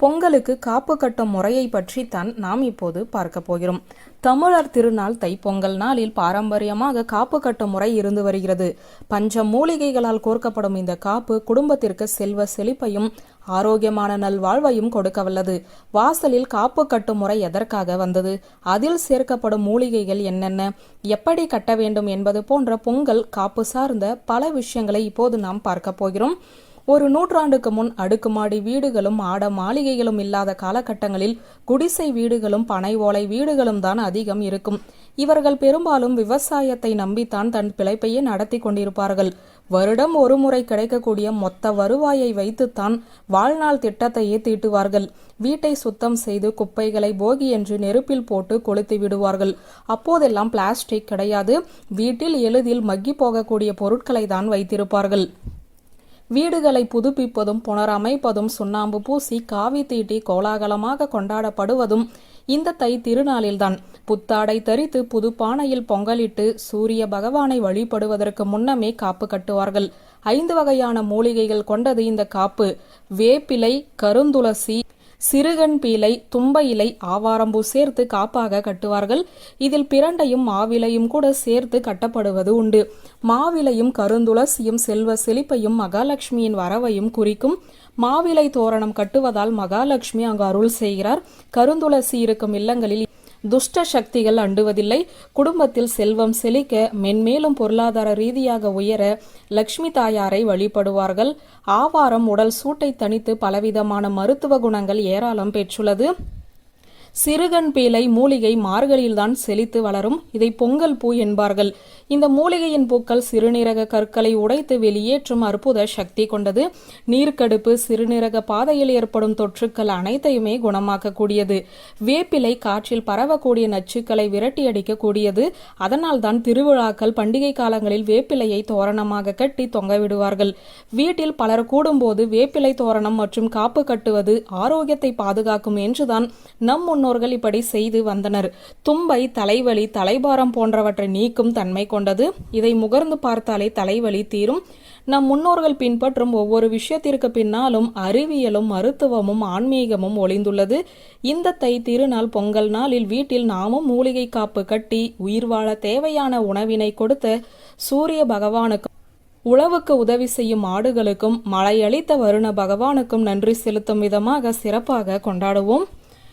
பொங்கலுக்கு காப்பு கட்டும் முறையை பற்றி தான் நாம் இப்போது பார்க்க போகிறோம். தமிழர் திருநாள் தைப்பொங்கல் நாளில் பாரம்பரியமாக காப்பு கட்டும் முறை இருந்து வருகிறது. பஞ்ச மூலிகைகளால் கோர்க்கப்படும் இந்த காப்பு குடும்பத்திற்கு செல்வ செழிப்பையும் ஆரோக்கியமான நல்வாழ்வையும் கொடுக்க வல்லது வாசலில் காப்பு கட்டும் முறை எதற்காக வந்தது? அதில் சேர்க்கப்படும் மூலிகைகள் என்னென்ன? எப்படி கட்ட வேண்டும் என்பது போன்ற பொங்கல் காப்பு சார்ந்த பல விஷயங்களை இப்போது நாம் பார்க்க போகிறோம். ஒரு நூற்றாண்டுக்கு முன் அடுக்குமாடி வீடுகளும் ஆட மாளிகைகளும் இல்லாத காலகட்டங்களில் குடிசை வீடுகளும் பனை ஓலை வீடுகளும் தான் அதிகம் இருக்கும். இவர்கள் பெரும்பாலும் விவசாயத்தை நம்பித்தான் தன் பிழைப்பையே நடத்தி கொண்டிருப்பார்கள். வருடம் ஒரு முறை கிடைக்கக்கூடிய மொத்த வருவாயை வைத்துத்தான் வாழ்நாள் திட்டத்தையே தீட்டுவார்கள் வீட்டை சுத்தம் செய்து குப்பைகளை போகி என்று நெருப்பில் போட்டு கொளுத்தி விடுவார்கள். அப்போதெல்லாம் பிளாஸ்டிக் கிடையாது. வீட்டில் எளிதில் மக்கி போகக்கூடிய பொருட்களை தான் வைத்திருப்பார்கள். வீடுகளை புதுப்பிப்பதும் புனரமைப்பதும் சுண்ணாம்பு பூசி காவி தீட்டி கோலாகலமாக கொண்டாடப்படுவதும் இந்த தை திருநாளில்தான். புத்தாடை தரித்து புதுப்பானையில் பொங்கலிட்டு சூரிய பகவானை வழிபடுவதற்கு முன்னமே காப்பு கட்டுவார்கள். ஐந்து வகையான மூலிகைகள் கொண்டது இந்த காப்பு. வேப்பிலை கருந்துளசி சிறுகன் பீலை தும்ப இலை ஆவாரம்பூ சேர்த்து காப்பாக கட்டுவார்கள். இதில் பிரண்டையும் மாவிலையும் கூட சேர்த்து கட்டப்படுவது உண்டு. மாவிலையும் கருந்துளசியும் செல்வ செழிப்பையும் மகாலட்சுமியின் வரவையும் குறிக்கும். மாவிலை தோரணம் கட்டுவதால் மகாலட்சுமி அங்கு அருள் செய்கிறார். கருந்துளசி இருக்கும் இல்லங்களில் துஷ்ட சக்திகள் அண்டுவதில்லை. குடும்பத்தில் செல்வம் செழிக்க மென்மேலும் பொருளாதார ரீதியாக உயர லக்ஷ்மி தாயாரை வழிபடுவார்கள். ஆவாரம் உடல் சூட்டை தணித்து பலவிதமான மருத்துவ குணங்கள் ஏராளம் பெற்றுள்ளது. சிறுகன் பீலை மூலிகை மார்கழியில்தான் செழித்து வளரும். இதை பொங்கல் பூ என்பார்கள். இந்த மூலிகையின் பூக்கள் சிறுநீரக கற்களை உடைத்து வெளியேற்றும் அற்புத சக்தி கொண்டது. நீர்க்கடுப்பு சிறுநீரக பாதையில் ஏற்படும் தொற்றுக்கள் அனைத்தையுமே குணமாக்கக்கூடியது. வேப்பிலை காற்றில் பரவக்கூடிய நச்சுக்களை விரட்டி அடிக்கக்கூடியது அதனால் தான் திருவிழாக்கள் பண்டிகை காலங்களில் வேப்பிலையை தோரணமாக கட்டி தொங்க விடுவார்கள். வீட்டில் பலர் கூடும்போது வேப்பிலை தோரணம் மற்றும் காப்பு கட்டுவது ஆரோக்கியத்தை பாதுகாக்கும் என்றுதான் நம் முன்னோர்கள் இப்படி செய்து வந்தனர். தும்பை தலைவலி தலைபாரம் போன்றவற்றை நீக்கும் தன்மை கொண்டது. இதை முகர்ந்து பார்த்தாலே தலைவலி தீரும். நம் முன்னோர்கள் பின்பற்றும் ஒவ்வொரு விஷயத்திற்கு பின்னாலும் அறிவியலும் மருத்துவமும் ஆன்மீகமும் ஒளிந்துள்ளது. இந்த தை திருநாள் பொங்கல் நாளில் வீட்டில் நாமும் மூலிகை காப்பு கட்டி உயிர் வாழ தேவையான உணவினை கொடுத்த சூரிய பகவானுக்கு உழவுக்கு உதவி செய்யும் ஆடுகளுக்கும் மழையளித்த வருண பகவானுக்கும் நன்றி செலுத்தும் விதமாக சிறப்பாக கொண்டாடுவோம்.